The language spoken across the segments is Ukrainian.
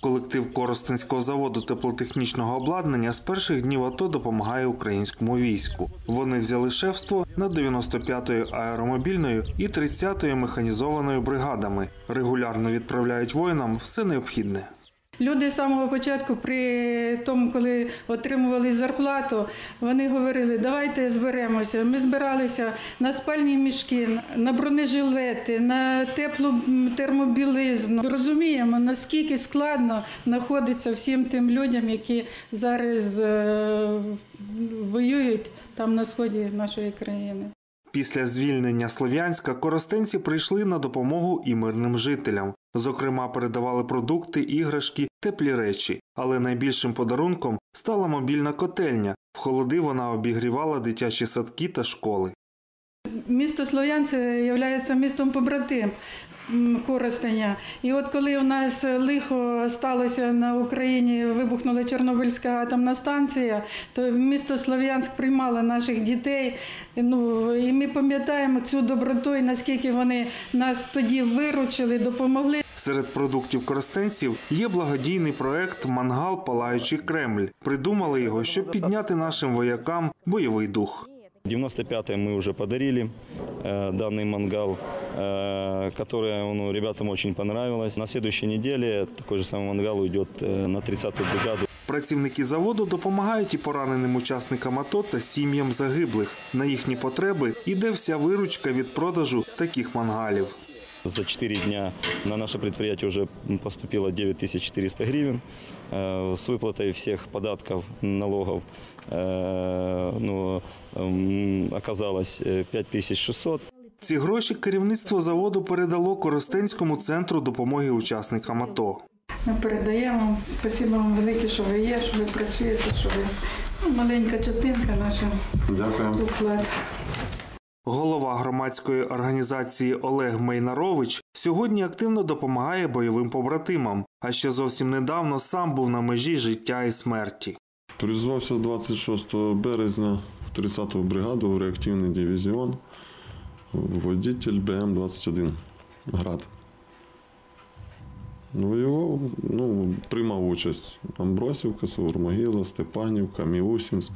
Колектив Коростенського заводу теплотехнічного обладнання з перших днів АТО допомагає українському війську. Вони взяли шефство над 95-ю аеромобільною і 30-ю механізованою бригадами. Регулярно відправляють воїнам все необхідне. Люди з самого початку, при тому, коли отримували зарплату, вони говорили, давайте зберемося. Ми збиралися на спальні мішки, на бронежилети, на теплу термобілизну. Розуміємо, наскільки складно знаходиться всім тим людям, які зараз е, воюють там на сході нашої країни. Після звільнення Слов'янська коростенці прийшли на допомогу і мирним жителям. Зокрема, передавали продукти, іграшки, теплі речі. Але найбільшим подарунком стала мобільна котельня. В холоди вона обігрівала дитячі садки та школи. Місто Слов'янце є містом побратим м, Коростеня. І от коли у нас лихо сталося на Україні, вибухнула Чорнобильська атомна станція, то місто Слов'янськ приймало наших дітей. Ну, і ми пам'ятаємо цю доброту, і наскільки вони нас тоді виручили, допомогли. Серед продуктів коростенців є благодійний проект Мангал Палаючий Кремль. Придумали його, щоб підняти нашим воякам бойовий дух. 95-е мы уже подарили э, данный мангал, э, который ну, ребятам очень понравилось. На следующей неделе такой же самый мангал уйдет э, на 30-ю бригаду. Працівники заводу допомагають і пораненим учасникам АТО та сім'ям загиблих. На їхні потреби йде вся виручка від продажу таких мангалів. За 4 дня на наше предприятие уже поступило 9400 гривен э, с выплатой всех податков, налогов. э, ну, м, оказалось э, 5600. Ці гроші керівництво заводу передало Коростенському центру допомоги учасникам АТО. Ми передаємо. Спасибо вам велике, що ви є, що ви працюєте, що ви ну, маленька частинка наша Дякую. уклад. Голова громадської організації Олег Мейнарович сьогодні активно допомагає бойовим побратимам, а ще зовсім недавно сам був на межі життя і смерті. Призвався 26 березня в 30-ту бригаду в реактивний дивізіон. Водитель БМ-21 Град. Воював, ну, приймав участь Амбросівка, Савурмогила, Степанівка, Міусінськ.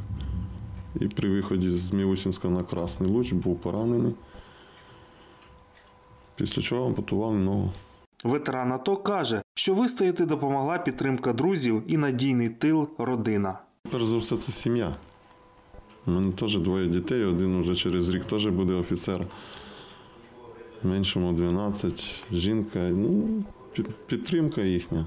І при виході з Міусінська на Красний Луч був поранений. Після чого ампутував ногу. Ветеран АТО каже, що вистояти допомогла підтримка друзів і надійний тил родина. Перш за все, це сім'я. У мене теж двоє дітей, один вже через рік теж буде офіцер. Меншому 12, жінка. Ну, підтримка їхня.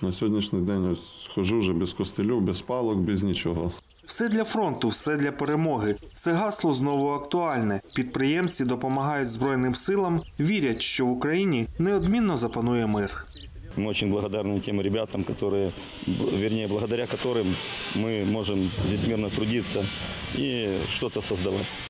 На сьогоднішній день ось хожу вже без костелю, без палок, без нічого. Все для фронту, все для перемоги. Це гасло знову актуальне. Підприємці допомагають Збройним силам, вірять, що в Україні неодмінно запанує мир. Мы очень благодарны тем ребятам, которые, б- вернее, благодаря которым мы можем здесь мирно трудиться и что-то создавать.